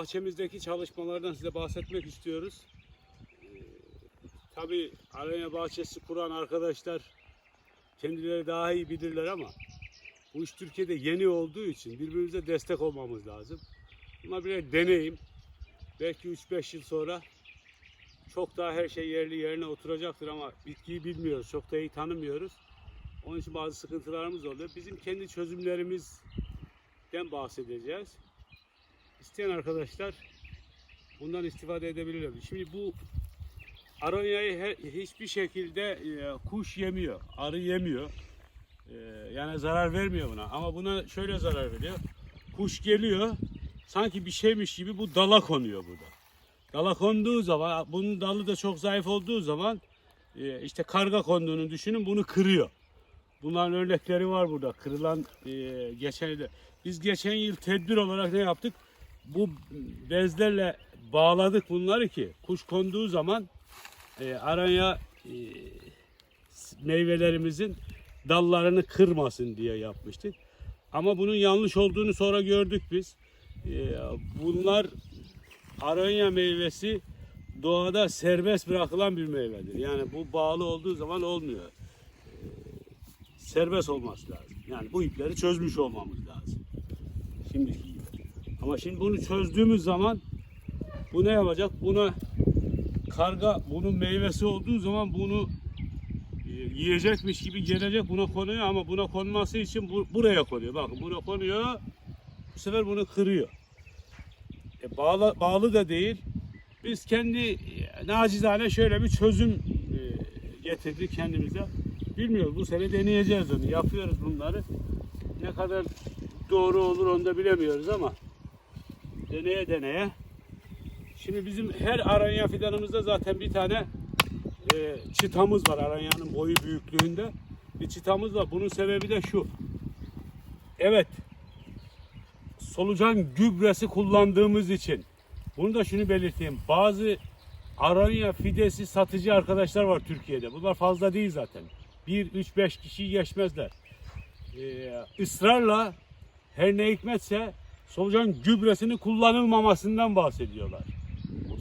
bahçemizdeki çalışmalardan size bahsetmek istiyoruz. Ee, tabii Alanya bahçesi kuran arkadaşlar kendileri daha iyi bilirler ama bu iş Türkiye'de yeni olduğu için birbirimize destek olmamız lazım. Ama bir deneyim. Belki 3-5 yıl sonra çok daha her şey yerli yerine oturacaktır ama bitkiyi bilmiyoruz. Çok da iyi tanımıyoruz. Onun için bazı sıkıntılarımız oluyor. Bizim kendi çözümlerimizden bahsedeceğiz. İsteyen arkadaşlar bundan istifade edebilirler. Şimdi bu aronyayı hiçbir şekilde e, kuş yemiyor, arı yemiyor. E, yani zarar vermiyor buna. Ama buna şöyle zarar veriyor. Kuş geliyor, sanki bir şeymiş gibi bu dala konuyor burada. Dala konduğu zaman, bunun dalı da çok zayıf olduğu zaman e, işte karga konduğunu düşünün bunu kırıyor. Bunların örnekleri var burada. Kırılan geçen yıl. Biz geçen yıl tedbir olarak ne yaptık? Bu bezlerle bağladık bunları ki kuş konduğu zaman e, araya e, meyvelerimizin dallarını kırmasın diye yapmıştık. Ama bunun yanlış olduğunu sonra gördük biz. E, bunlar aronya meyvesi doğada serbest bırakılan bir meyvedir. Yani bu bağlı olduğu zaman olmuyor. E, serbest olması lazım. Yani bu ipleri çözmüş olmamız lazım. Şimdi ama şimdi bunu çözdüğümüz zaman bu ne yapacak? Buna karga bunun meyvesi olduğu zaman bunu e, yiyecekmiş gibi gelecek buna konuyor ama buna konması için bu, buraya konuyor. Bakın buna konuyor. Bu sefer bunu kırıyor. E, bağlı, bağlı da değil. Biz kendi e, nacizane şöyle bir çözüm e, getirdik kendimize. Bilmiyoruz bu sene deneyeceğiz onu. Yapıyoruz bunları. Ne kadar doğru olur onu da bilemiyoruz ama deneye deneye. Şimdi bizim her aranya fidanımızda zaten bir tane e, çıtamız var aranyanın boyu büyüklüğünde. Bir çıtamız var. Bunun sebebi de şu. Evet. Solucan gübresi kullandığımız için. Bunu da şunu belirteyim. Bazı aranya fidesi satıcı arkadaşlar var Türkiye'de. Bunlar fazla değil zaten. 1 3 5 kişiyi geçmezler. Ee, ısrarla her ne hikmetse solucan gübresinin kullanılmamasından bahsediyorlar.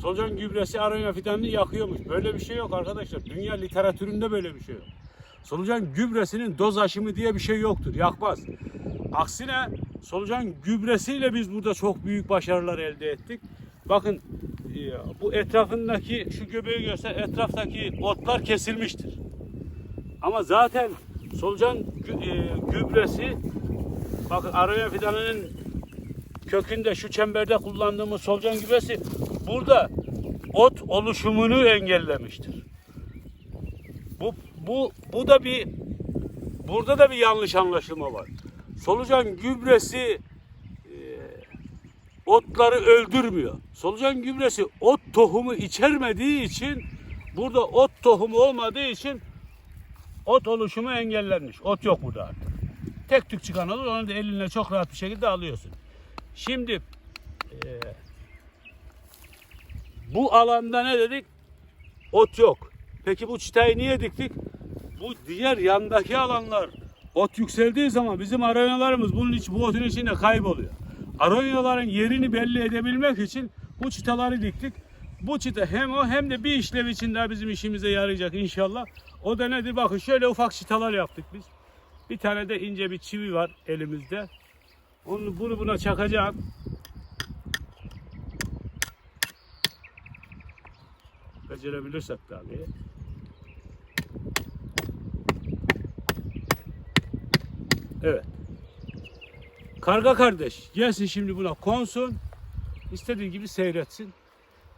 Solucan gübresi aranya fidanını yakıyormuş. Böyle bir şey yok arkadaşlar. Dünya literatüründe böyle bir şey yok. Solucan gübresinin doz aşımı diye bir şey yoktur. Yakmaz. Aksine solucan gübresiyle biz burada çok büyük başarılar elde ettik. Bakın e, bu etrafındaki şu göbeği göster etraftaki otlar kesilmiştir. Ama zaten solucan e, gübresi bakın araya fidanının kökünde şu çemberde kullandığımız solucan gübresi burada ot oluşumunu engellemiştir. Bu bu bu da bir burada da bir yanlış anlaşılma var. Solucan gübresi e, otları öldürmüyor. Solucan gübresi ot tohumu içermediği için burada ot tohumu olmadığı için ot oluşumu engellenmiş. Ot yok burada artık. Tek tük çıkan olur onu da elinle çok rahat bir şekilde alıyorsun. Şimdi e, bu alanda ne dedik? Ot yok. Peki bu çıtayı niye diktik? Bu diğer yandaki alanlar ot yükseldiği zaman bizim aronyalarımız bunun iç, bu otun içinde kayboluyor. Aronyaların yerini belli edebilmek için bu çıtaları diktik. Bu çıta hem o hem de bir işlev için daha bizim işimize yarayacak inşallah. O da nedir? Bakın şöyle ufak çıtalar yaptık biz. Bir tane de ince bir çivi var elimizde. Onu bunu buna çakacağım. Becerebilirsek tabii. Evet. Karga kardeş gelsin şimdi buna konsun. İstediği gibi seyretsin.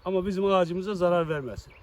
Ama bizim ağacımıza zarar vermesin.